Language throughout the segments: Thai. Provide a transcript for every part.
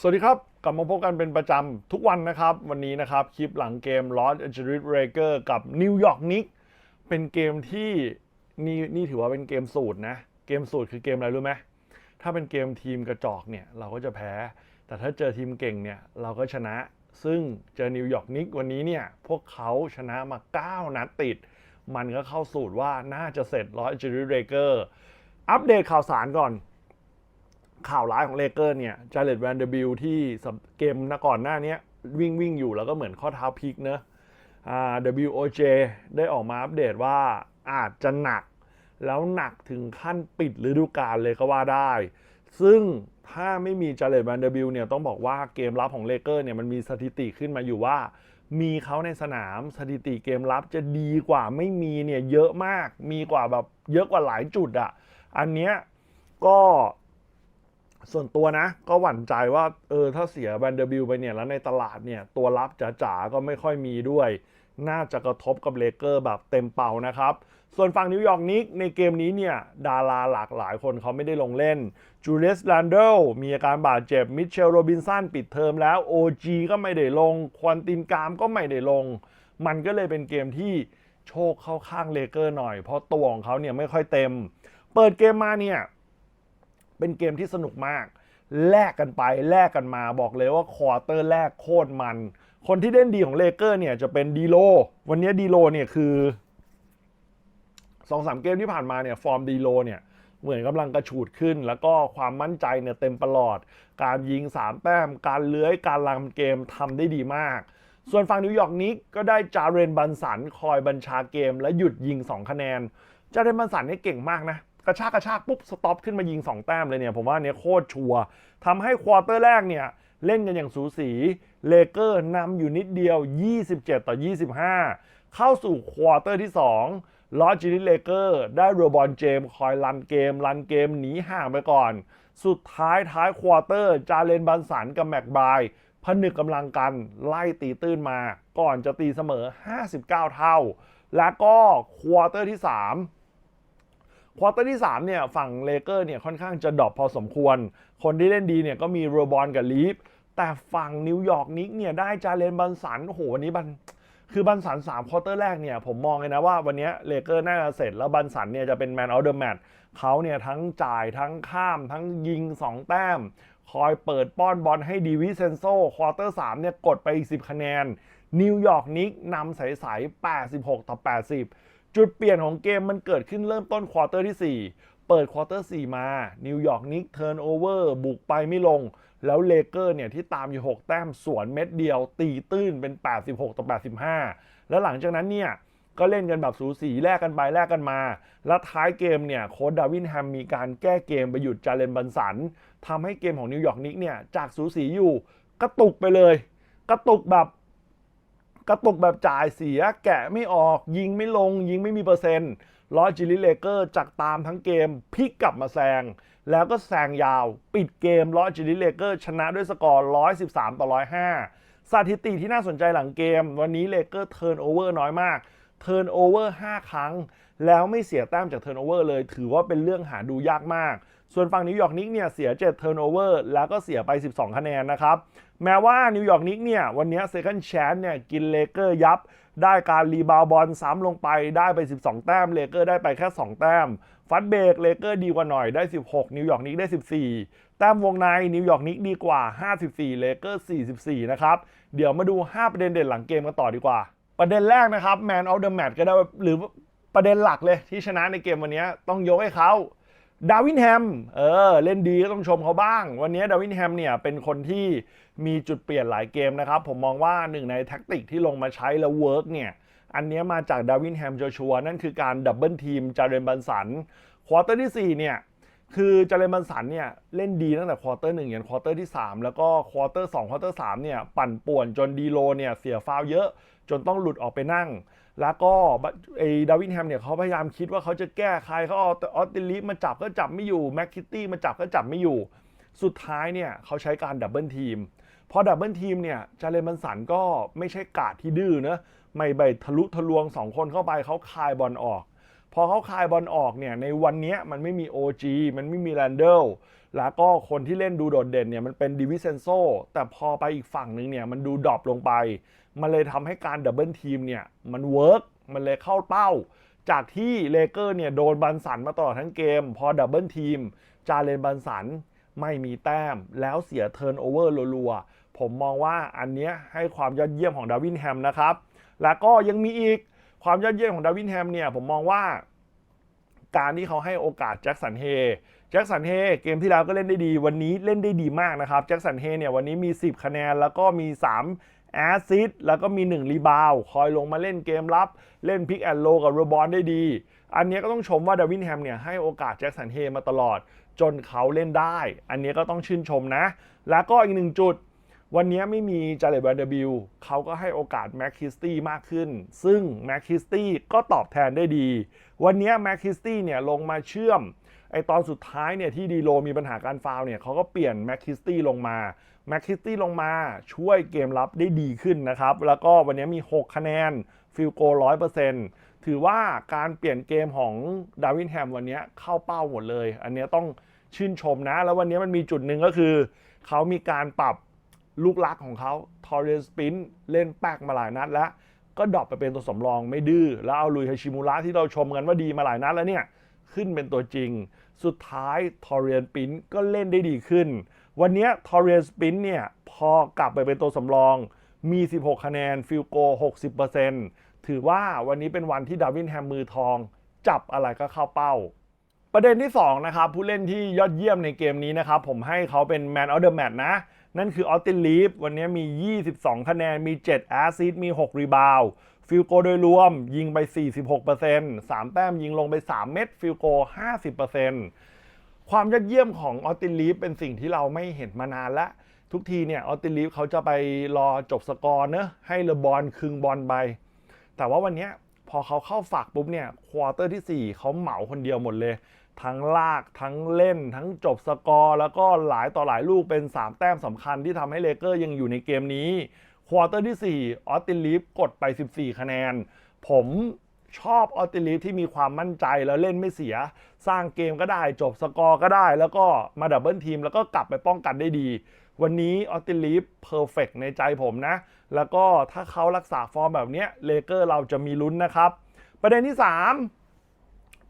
สวัสดีครับกลับมาพบกันเป็นประจำทุกวันนะครับ วันนี้นะครับ คลิปหลังเกม Los Angeles Lakers กับ New York Knicks เป็นเกมที่นี่นี่ถือว่าเป็นเกมสูตรนะ เกมสูตรคือเกมอะไรรู้ไหมถ้าเป็นเกมทีมกระจอกเนี่ย เราก็จะแพ้ แต่ถ้าเจอทีมเก่งเนี่ย เราก็ชนะ ซึ่งเจอนิวยอร์กนิกวันนี้เนี่ย พวกเขาชนะมา 9 นัดติด มันก็เข้าสูตรว่าน่าจะเสร็จ Los Angeles Lakers อัปเดตข่าวสารก่อน ข่าวร้ายของเลเกอร์เนี่ยจาเลตแวนเดอร์บิลที่เกมนะก่อนหน้านี้วิ่งวิ่งอยู่แล้วก็เหมือนข้อเท้าพลิกเนอะอ่า WOJ ได้ออกมาอัปเดตว่าอาจจะหนัก แล้วหนักถึงขั้นปิดฤดูกาลเลยก็ว่าได้ ซึ่งถ้าไม่มีจาเลตแวนเดอร์บิลเนี่ยต้องบอกว่าเกมรับของเลเกอร์เนี่ยมันมีสถิติขึ้นมาอยู่ว่า มีเขาในสนามสถิติเกมรับจะดีกว่าไม่มีเนี่ยเยอะมาก มีกว่าแบบเยอะกว่าหลายจุดอะ่ะ อันเนี้ยก็ ส่วนตัวนะก็หวั่นใจว่าเออถ้าเสียแวนเดอร์บิลไปเนี่ยแล้วในตลาดเนี่ยตัวรับจ๋าๆก็ไม่ค่อยมีด้วย น่าจะกระทบกับเลเกอร์แบบเต็มเป่านะครับ ส่วนฝั่งนิวยอร์กนิกในเกมนี้เนี่ยดาราหลากหลายคนเขาไม่ได้ลงเล่นจูเลียสแลนเดลมีอาการบาดเจ็บมิเชลโรบินสันปิดเทอมแล้ว OG ก็ไม่ได้ลง ควอนตินกามก็ไม่ได้ลง มันก็เลยเป็นเกมที่โชคเข้าข้างเลเกอร์หน่อย เพราะตัวของเขาเนี่ยไม่ค่อยเต็ม เปิดเกมมาเนี่ย เป็นเกมที่สนุกมาก แลกกันไปแลกกันมาบอกเลยว่าควอเตอร์แรกโคตรมัน คนที่เล่นดีของเลเกอร์เนี่ยจะเป็นดีโล วันนี้ดีโลเนี่ยคือสองสามเกมที่ผ่านมาเนี่ยฟอร์มดีโลเนี่ยเหมือนกำลังกระฉูดขึ้น แล้วก็ความมั่นใจเนี่ยเต็มประหลอด การยิง 3 แต้ม การเลื้อย การลังเกมทำได้ดีมาก ส่วนฝั่งนิวยอร์กนิกก็ได้จาเรนบันสันคอยบัญชาเกมและหยุดยิง 2 คะแนน จาเรนบันสันเนี่ยเก่งมากนะ กระชากกระชากปุ๊บสต็อปขึ้นมายิง 2 แต้มเลยเนี่ย ผมว่าเนี่ยโคตรชัวร์ทำให้ควอเตอร์แรกเนี่ย เล่นกันอย่างสูสีเลเกอร์นำอยู่นิดเดียว 27 ต่อ 25 เข้าสู่ควอเตอร์ที่ 2 ลอจินิเลเกอร์ได้โรบอนเจมคอยรันเกมรันเกมหนีห่างไปก่อน สุดท้ายท้ายควอเตอร์จาเลนบันสันกับแม็กไบรด์ผนึกกำลังกันไล่ตีตื้นมา ก่อนจะตีเสมอ 59 เท่า แล้วก็ควอเตอร์ที่ 3 ควอเตอร์ที่3เนี่ยฝั่งเลเกอร์เนี่ยค่อนข้างจะดรอปพอสมควร คนที่เล่นดีเนี่ยก็มีโรบอนกับลีฟแต่ฝั่งนิวยอร์กนิกเนี่ยได้จาเลนบันสันโอ้โหวันนี้บันคือบันสัน3ควอเตอร์แรกเนี่ยผมมองเลยนะว่าวันนี้เลเกอร์น่าจะเสร็จแล้วบันสันเนี่ยจะเป็นแมนออฟเดอะแมตช์เขาเนี่ยทั้งจ่ายทั้งข้ามทั้งยิง 2 แต้ม คอยเปิดป้อนบอลให้ดีวิเซนโซควอเตอร์3เนี่ยกดไปอีก 10 คะแนนนิวยอร์กนิกนำใสๆ86 ต่อ 80 จุดเปลี่ยนของเกมมันเกิดขึ้นเริ่มต้นควอเตอร์ที่ 4 เปิดควอเตอร์ 4 มา นิวยอร์กนิกเทิร์นโอเวอร์บุกไปไม่ลง แล้วเลเกอร์เนี่ยที่ตามอยู่ 6 แต้มสวนเม็ดเดียว ตีตื้นเป็น 86 ต่อ 85 แล้วหลังจากนั้นเนี่ยก็เล่นกันแบบสูสีแลกกันไปแลกกันมา แล้วท้ายเกมเนี่ยโค้ดดาวินแฮมมีการแก้เกมไปหยุดจาเลนบันสันทำให้เกมของนิวยอร์กนิกเนี่ยจากสูสีอยู่กระตุกไปเลย กระตุกแบบ กระตุกแบบจ่ายเสีย แกะไม่ออก ยิงไม่ลง ยิงไม่มีเปอร์เซ็นต์ลอจิลิเลเกอร์จากตามทั้งเกมพลิกกลับมาแซง แล้วก็แซงยาว ปิดเกมลอจิลิเลเกอร์ชนะด้วยสกอร์ 113 ต่อ 105 สถิติที่น่าสนใจหลังเกม วันนี้เลเกอร์เทิร์นโอเวอร์น้อยมาก เทิร์นโอเวอร์5ครั้ง แล้วไม่เสียแต้มจากเทิร์นโอเวอร์เลย ถือว่าเป็นเรื่องหาดูยากมาก ส่วนฝั่งนิวยอร์กนิกเนี่ยเสีย7เทิร์นโอเวอร์แล้วก็เสียไป 12 คะแนนนะครับ แม้ว่านิวยอร์กนิกเนี่ยวันนี้เซคันด์แชนเนี่ยกินเลเกอร์ยับ ได้การรีบาวบอลซ้ำลงไปได้ไป 12 แต้มเลเกอร์ได้ไปแค่ 2 แต้มฟัดเบรกเลเกอร์ดีกว่าหน่อยได้ 16 นิวยอร์กนิกได้ 14 แต้มวงในนิวยอร์กนิกดีกว่า 54 เลเกอร์ 44 นะครับ เดี๋ยวมาดู 5 ประเด็นเด่นหลังเกมกันต่อดีกว่า ประเด็นแรกนะครับแมนออฟเดอะแมตก็ได้หรือประเด็นหลักเลยที่ชนะในเกมวันนี้ต้องยกให้เขาดาวินแฮม เออ เล่นดีก็ต้องชมเขาบ้าง วันนี้ดาวินแฮมเนี่ยเป็นคนที่มีจุดเปลี่ยนหลายเกมนะครับ ผมมองว่าหนึ่งในแท็กติกที่ลงมาใช้แล้วเวิร์กเนี่ย อันนี้มาจากดาวินแฮมชัวร์นั่นคือการดับเบิลทีมจาเรนบันสัน ควอเตอร์ที่ 4 เนี่ย คือจาเรนบันสันเนี่ยเล่นดีตั้งแต่ควอเตอร์หนึ่งยันควอเตอร์ที่ 3 แล้วก็ควอเตอร์2ควอเตอร์3เนี่ยปั่นป่วนจนดีโลเนี่ยเสียฟาวเยอะ จนต้องหลุดออกไปนั่ง แล้วก็ไอ้ดาวินแฮมเนี่ยเขาพยายามคิดว่าเขาจะแก้ใครเขาเอาออสติลิมาจับก็จับไม่อยู่แม็กคิตตี้มาจับก็จับไม่อยู่ สุดท้ายเนี่ยเขาใช้การดับเบิลทีมพอดับเบิลทีมเนี่ยจาเลนบันสันก็ไม่ใช่กาดที่ดื้อเนะไม่ใบทะลุทะลวง 2 คนเข้าไปเขาคายบอลออก พอเขาคายบอลออกเนี่ยในวันเนี้ยมันไม่มี OG มันไม่มีแรนเดลแล้วก็คนที่เล่นดูโดดเด่นเนี่ยมันเป็นดิวิเซนโซแต่พอไปอีกฝั่งหนึ่งเนี่ยมันดูดรอปลงไป มันเลยทำให้การดับเบิลทีมเนี่ยมันเวิร์กมันเลยเข้าเป้า จากที่เลเกอร์เนี่ยโดนบันสันมาตลอดทั้งเกม พอดับเบิลทีมจาเลนบันสันไม่มีแต้ม แล้วเสียเทิร์นโอเวอร์รัวๆผมมองว่าอันเนี้ยให้ความยอดเยี่ยมของดาวินแฮมนะครับ แล้วก็ยังมีอีก ความยอดเยี่ยมของดาวินแฮมเนี่ยผมมองว่า การที่เขาให้โอกาสแจ็คสันเฮแจ็คสันเฮเกมที่แล้วก็เล่นได้ดี วันนี้เล่นได้ดีมากนะครับแจ็คสันเฮเนี่ยวันนี้มี 10 คะแนน แล้วก็มี 3 แอสซิสแล้วก็มี 1 รีบาวคอยลงมาเล่นเกมรับ เล่นพิกแอนโลกับเรบอลได้ดี อันนี้ก็ต้องชมว่าดาวินแฮมเนี่ยให้โอกาสแจ็คสันเฮมาตลอด จนเขาเล่นได้ อันนี้ก็ต้องชื่นชมนะ แล้วก็อีกหนึ่งจุด วันนี้ไม่มีจาเลตแวนเดอร์บิลเขาก็ให้โอกาสแม็กคิสตี้มากขึ้น ซึ่งแม็กคิสตี้ก็ตอบแทนได้ดี วันนี้แม็กคิสตี้เนี่ยลงมาเชื่อมไอตอนสุดท้ายเนี่ยที่ดีโลมีปัญหาการฟาวเนี่ยเขาก็เปลี่ยนแม็กคิสตี้ลงมาแม็กคิสตี้ลงมาช่วยเกมรับได้ดีขึ้นนะครับ แล้วก็วันนี้มี 6 คะแนนฟิลโกร้อยเปอร์เซ็นต์ถือว่าการเปลี่ยนเกมของดาวินแฮมวันนี้เข้าเป้าหมดเลย อันนี้ต้องชื่นชมนะ แล้ววันนี้มันมีจุดหนึ่งก็คือ เขามีการปรับ ลูกลักของเขาทอร์เรนสปินเล่นแป๊กมาหลายนัดแล้ว ก็ดรอปไปเป็นตัวสำรองไม่ดื้อแล้วเอาลุยฮาชิมูระที่เราชมกันว่าดีมาหลายนัดแล้วเนี่ย ขึ้นเป็นตัวจริง สุดท้ายทอร์เรนปินก็เล่นได้ดีขึ้น วันนี้ทอร์เรนสปินเนี่ยพอกลับไปเป็นตัวสำรอง มี 16 คะแนนฟิลโก 60%ถือว่าวันนี้เป็นวันที่ดาวินแฮมมือทอง จับอะไรก็เข้าเป้าประเด็นที่2นะครับผู้เล่นที่ยอดเยี่ยมในเกมนี้นะครับผมให้เขาเป็น Man of the Match นะ นั่นคือออสตินลีฟวันนี้มี 22 คะแนน มี 7 แอสซิสมี 6 รีบาวฟิลโกโดยรวมยิงไป 46% 3 แต้มยิงลงไป 3 เม็ดฟิลโก 50%ความยอดเยี่ยมของออสตินลีฟเป็นสิ่งที่เราไม่เห็นมานานล้วทุกทีเนี่ยออสตินลีฟเขาจะไปรอจบสกอร์เนะให้เลบอลคึงบอลไป แต่ว่าวันนี้พอเขาเข้าฝักปุ๊บเนี่ยควอเตอร์ที่ 4 เขาเหมาคนเดียวหมดเลย ทั้งลากทั้งเล่น ทั้งจบสกอร์ แล้วก็หลายต่อหลายลูกเป็น 3 แต้มสำคัญที่ทำให้เลเกอร์ยังอยู่ในเกมนี้ควอเตอร์ที่ 4 ออสตินลีฟกดไป 14 คะแนน ผมชอบออสตินลีฟที่มีความมั่นใจแล้วเล่นไม่เสีย สร้างเกมก็ได้จบสกอร์ก็ได้ แล้วก็มาดับเบิลทีมแล้วก็กลับไปป้องกันได้ดี วันนี้ออสตินลีฟเพอร์เฟกในใจผมนะ แล้วก็ถ้าเขารักษาฟอร์มแบบนี้เลเกอร์เราจะมีลุ้นนะครับ ประเด็นที่ 3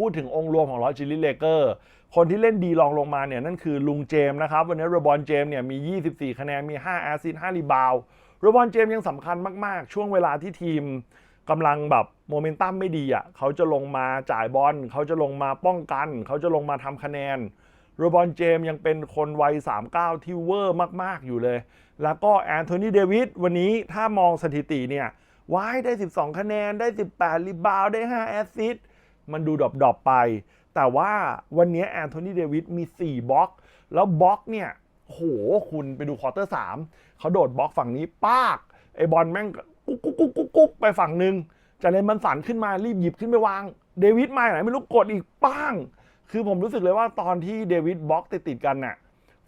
พูดถึงองค์รวมของลอจิลิเลเกอร์คนที่เล่นดีรองลงมาเนี่ยนั่นคือลุงเจมส์นะครับ วันนี้โรบอนเจมส์เนี่ยมี 24 คะแนนมี 5 แอซิส5รีบาวโรบอนเจมส์ยังสำคัญมาก ๆ ช่วงเวลาที่ทีมกำลังแบบโมเมนตัมไม่ดีอะเขาจะลงมาจ่ายบอลเขาจะลงมาป้องกัน เขาจะลงมาทำคะแนนโรบอนเจมส์ยังเป็นคนวัย 39 ที่เวอร์มาก ๆ อยู่เลย แล้วก็แอนโทนีเดวิดวันนี้ถ้ามองสถิติเนี่ยว้ายได้ 12 คะแนนได้ 18 รีบาวได้ 5 แอสซิสต์ มันดูดรอปๆไป แต่ว่าวันนี้แอนโทนีเดวิดมี 4บล็อก แล้วบล็อกเนี่ยโหคุณไปดูควอเตอร์3เขาโดดบล็อกฝั่งนี้ปากไอบอลแม่งกุ๊กกุ๊กกุ๊กกุ๊กกุ๊กไปฝั่งหนึ่งจะเลนมันสันขึ้นมารีบหยิบขึ้นไปวาง เดวิดมาไหนไม่รู้กดอีกป้าง คือผมรู้สึกเลยว่าตอนที่เดวิดบล็อกติดๆกันน่ะ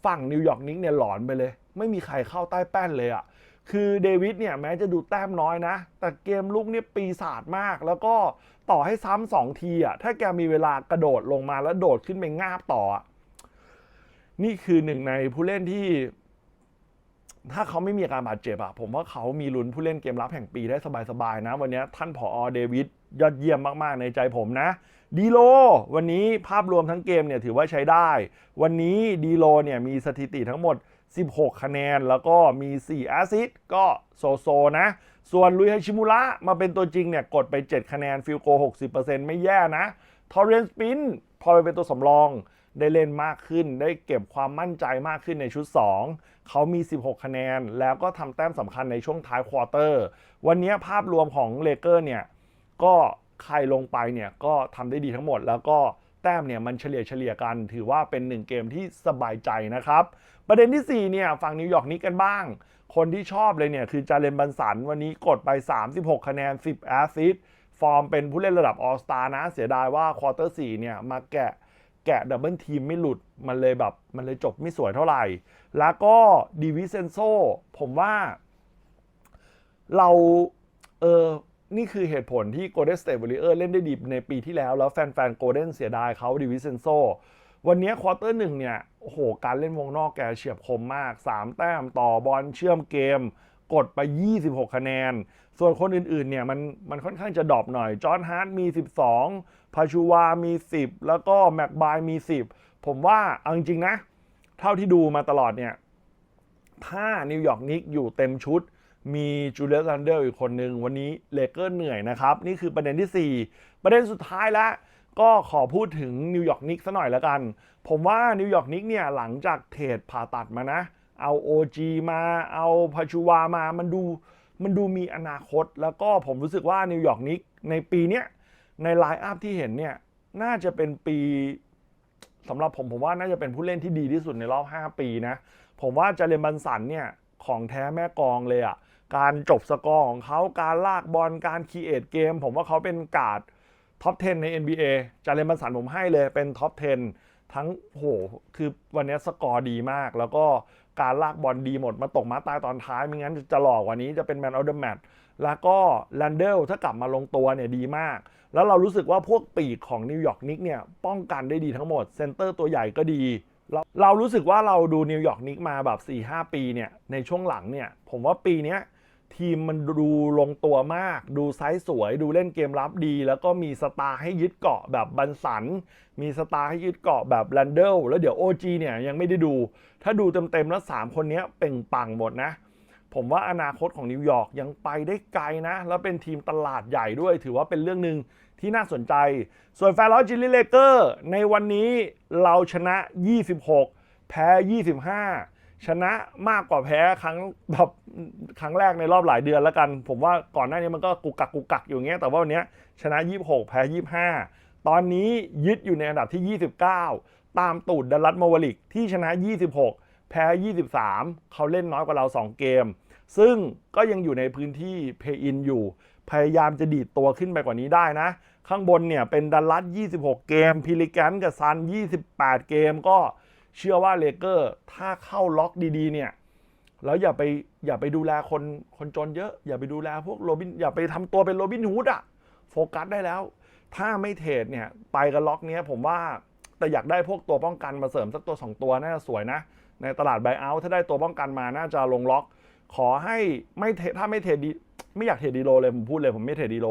ฝั่งนิวยอร์กนิกเนี่ยหลอนไปเลย ไม่มีใครเข้าใต้แป้นเลยอะ่ะ คือเดวิดเนี่ยแม้จะดูแต้มน้อยนะ แต่เกมลุกเนี่ยปีศาจมาก แล้วก็ต่อให้ซ้ำสองทีอะ่ะถ้าแกมีเวลากระโดดลงมาแล้วโดดขึ้นไปงาบต่ออะนี่คือหนึ่งในผู้เล่นที่ ถ้าเขาไม่มีการบาดเจ็บอะผมว่าเขามีลุ้นผู้เล่นเกมรับแห่งปีได้สบายๆนะ วันนี้ท่านผอเดวิดยอดเยี่ยมมากๆในใจผมนะดีโล วันนี้ภาพรวมทั้งเกมเนี่ยถือว่าใช้ได้ วันนี้ดีโลเนี่ยมีสถิติทั้งหมด 16 คะแนน แล้วก็มี 4 แอสซิสต์ก็โซโซนะ ส่วนลุยฮาชิมุระมาเป็นตัวจริงเนี่ย กดไป 7 คะแนน ฟิลโก 60%ไม่แย่นะ ทอร์เรนสปิน พอไปเป็นตัวสำรอง ได้เล่นมากขึ้น ได้เก็บความมั่นใจมากขึ้นในชุด 2 เขามี 16 คะแนน แล้วก็ทำแต้มสำคัญในช่วงท้ายควอเตอร์ วันนี้ภาพรวมของเลเกอร์เนี่ย ก็ใครลงไปเนี่ยก็ทำได้ดีทั้งหมดแล้วก็ แต้มเนี่ยมันเฉลี่ยเฉลี่ยกัน ถือว่าเป็นหนึ่งเกมที่สบายใจนะครับ ประเด็นที่ 4 เนี่ยฝั่งนิวยอร์กนิกกันบ้าง คนที่ชอบเลยเนี่ยคือจาเลนบันสันวันนี้กดไป 36 คะแนน 10 แอสซิสต์ฟอร์มเป็นผู้เล่นระดับออสตานะ เสียดายว่าควอเตอร์4เนี่ยมาแกะแกะดับเบิลทีมไม่หลุด มันเลยแบบ มันเลยจบไม่สวยเท่าไหร่ แล้วก็ดิวิเซนโซผมว่า เรา เออ นี่คือเหตุผลที่ Golden State Warriors เล่นได้ดีในปีที่แล้ว แล้วแฟนๆ Golden เสียดายเขาดิวิเซนโซวันนี้ควอเตอร์หนึ่งเนี่ย โอ้โห การเล่นวงนอกแกเฉียบคมมาก 3 แต้มต่อบอลเชื่อมเกม กดไป 26 คะแนน ส่วนคนอื่นๆ เนี่ย มันมันค่อนข้างจะดรอปหน่อย จอห์นฮาร์ดมี 12 พาชูวา มี 10 แล้วก็แม็กบายมี 10 ผมว่าเอาจริงๆนะ เท่าที่ดูมาตลอดเนี่ย ถ้านิวยอร์กนิกอยู่เต็มชุด มีจูเลียสลันเดอร์อีกคนหนึ่งวันนี้เลเกอร์เหนื่อยนะครับ นี่คือประเด็นที่ 4 ประเด็นสุดท้ายแล้วก็ขอพูดถึงนิวยอร์กนิกซะหน่อยแล้วกัน ผมว่านิวยอร์กนิกเนี่ยหลังจากเทรดผ่าตัดมานะ เอา OG มาเอาพาชูวามามันดูมันดูมีอนาคต แล้วก็ผมรู้สึกว่านิวยอร์กนิกในปีเนี้ยในไลน์อัพที่เห็นเนี่ยน่าจะเป็นปีสำหรับผมผมว่าน่าจะเป็นผู้เล่นที่ดีที่สุดในรอบ 5 ปีนะ ผมว่าจาเลนบันสันเนี่ยของแท้แม่กองเลยอะ่ะ การจบสกอร์ของเขาการลากบอลการคีเอทเกม ผมว่าเขาเป็นกาดท็อป 10 ใน NBA จาเลนบันสันผมให้เลยเป็นท็อป 10 ทั้งโหคือวันนี้สกอร์ดีมาก แล้วก็การลากบอลดีหมด มาตกมาตายตอนท้ายไม่งั้นจะหลอกกว่านี้จะเป็นแมนออเดอะแมตแล้วก็แลนเดลถ้ากลับมาลงตัวเนี่ยดีมาก แล้วเรารู้สึกว่าพวกปีกของนิวยอร์กนิกเนี่ยป้องกันได้ดีทั้งหมด เซนเตอร์ตัวใหญ่ก็ดี เราเรารู้สึกว่าเราดูนิวยอร์กนิกมาแบบ 4-5 ปีเนี่ยในช่วงหลังเนี่ยผมว่าปีเนี้ย ทีมมันดูลงตัวมาก ดูไซส์สวย ดูเล่นเกมรับดี แล้วก็มีสตาร์ให้ยึดเกาะแบบบันสัน มีสตาร์ให้ยึดเกาะแบบแลนเดลแล้วเดี๋ยว OG เนี่ยยังไม่ได้ดู ถ้าดูเต็มๆแล้ว 3 คนนี้เป่งปังหมดนะ ผมว่าอนาคตของนิวยอร์กยังไปได้ไกลนะ แล้วเป็นทีมตลาดใหญ่ด้วย ถือว่าเป็นเรื่องหนึ่งที่น่าสนใจ ส่วนแฟร์ลอจิลลิเลเกอร์ในวันนี้เราชนะ 26 แพ้ 25 ชนะมากกว่าแพ้ครั้งแบบครั้งแรกในรอบหลายเดือนแล้วกัน ผมว่าก่อนหน้านี้มันก็กุกกักกุกกักอยู่เงี้ยแต่ว่าวันนี้ชนะ 26 แพ้ 25 ตอนนี้ยึดอยู่ในอันดับที่ 29 ตามตูดดัลลัสมาวลิกที่ชนะ 26 แพ้ 23 เขาเล่นน้อยกว่าเรา 2 เกม ซึ่งก็ยังอยู่ในพื้นที่เพย์อินอยู่ พยายามจะดีดตัวขึ้นไปกว่านี้ได้นะ ข้างบนเนี่ยเป็นดัลลัส26 เกมพิลิแกนกับซัน 28 เกมก็ เชื่อว่าเลเกอร์ถ้าเข้าล็อกดีๆเนี่ยแล้วอย่าไปอย่าไปดูแลคนคนจนเยอะ อย่าไปดูแลพวกโรบินอย่าไปทำตัวเป็นโรบินฮูดอะโฟกัสได้แล้ว ถ้าไม่เทรดเนี่ยไปกับล็อกเนี้ยผมว่าแต่อยากได้พวกตัวป้องกันมาเสริมสักตัวสองตัวน่าจะสวยนะ ในตลาดไบเอาถ้าได้ตัวป้องกันมาน่าจะลงล็อก ขอให้ไม่เทรดถ้าไม่เทรดดีไม่อยากเทรดดีโลเลยผมพูดเลยผมไม่เทรดดีโล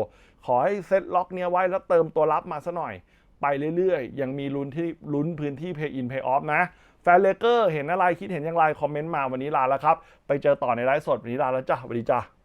ขอให้เซตล็อกเนี้ยไว้แล้วเติมตัวรับมาซะหน่อย ไปเรื่อยๆ ยังมีลุ้นที่ลุ้นพื้นที่เพย์อินเพย์ออฟนะแฟนเลเกอร์เห็นอะไรคิดเห็นอย่างไร คอมเมนต์มาวันนี้ลาแล้วครับ ไปเจอต่อในไลฟ์สด วันนี้ลาแล้วจ้าสวัสดีจ้า